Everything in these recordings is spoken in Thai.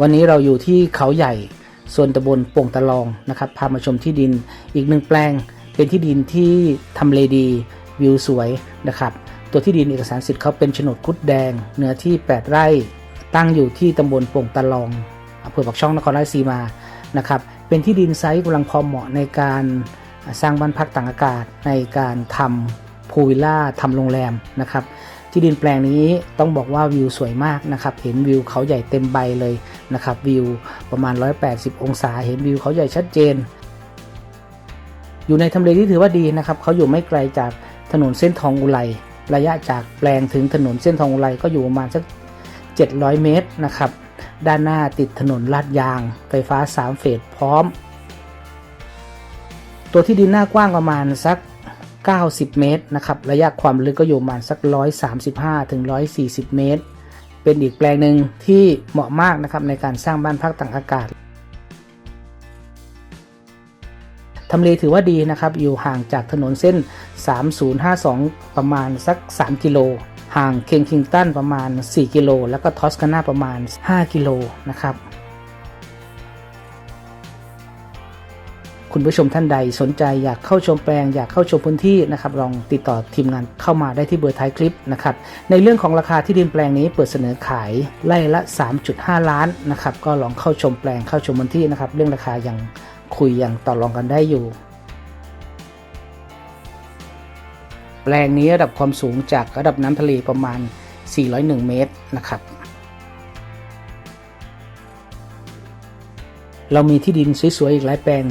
วันนี้เราอยู่ที่เขาใหญ่ ส่วนตำบลโป่งตะลองนะครับ พามาชมที่ดินอีกหนึ่งแปลง เป็นที่ดินที่ทำเลดีวิวสวยนะครับ ตัวที่ดินเอกสารสิทธิ์เขาเป็นโฉนดคุดแดง เนื้อที่ 8 ไร่ ตั้งอยู่ที่ตำบลโป่งตะลองอำเภอปากช่องนครราชสีมานะครับ เป็นที่ดินไซส์กำลังพอเหมาะในการสร้างบ้านพักต่างอากาศในการทำพูลวิลล่าทำโรงแรมนะครับ ที่ดินแปลงนี้ต้องบอกว่าวิวสวยมากนะครับเห็นวิวเขาใหญ่เต็มใบเลยนะครับวิวประมาณ 180 องศา เห็นวิวเขาใหญ่ชัดเจน อยู่ในทำเลที่ถือว่าดีนะครับเขาอยู่ไม่ไกลจากถนนเส้นทองอุไรระยะจากแปลงถึงถนนเส้นทองอุไรก็อยู่ประมาณสัก 700 เมตรนะครับด้านหน้าติดถนนลาดยาง ไฟฟ้า 3 เฟสพร้อม ตัวที่ดินหน้ากว้างประมาณสัก 90 เมตรนะครับ ระยะความลึกก็อยู่ประมาณสัก 135ถึง140 เมตร เป็นอีกแปลงหนึ่งที่เหมาะมากนะครับในการสร้างบ้านพักต่างอากาศทำเลถือว่าดีนะครับ อยู่ห่างจากถนนเส้น 3052 ประมาณสัก 3 กิโล ห่างเคงคิงตันประมาณ 4 กิโล แล้วก็ทอสคานาประมาณ 5 กิโลนะครับ คุณผู้ชมท่านใดสนใจอยากเข้าชมแปลง อยากเข้าชมพื้นที่นะครับลองติดต่อทีมงานเข้ามาได้ที่เบอร์ท้ายคลิปนะครับในเรื่องของราคาที่ดินแปลงนี้เปิดเสนอขายไร่ละ 3.5 ล้านนะครับก็ลองเข้าชมแปลงเข้าชมพื้นที่นะครับเรื่องราคายังคุยยังต่อรองกันได้อยู่แปลงนี้ระดับความสูงจากระดับน้ำทะเลประมาณ 401 เมตรนะครับ เรามีที่ดินสวยๆอีกหลายแปลง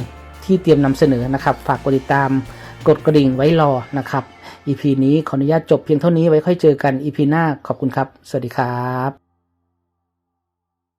ที่เตรียมนำเสนอนะครับ ฝากกดติดตามกดกระดิ่งไว้รอนะครับ EP นี้ขออนุญาตจบเพียงเท่านี้ไว้ค่อยเจอกัน EP หน้าขอบคุณครับ สวัสดีครับ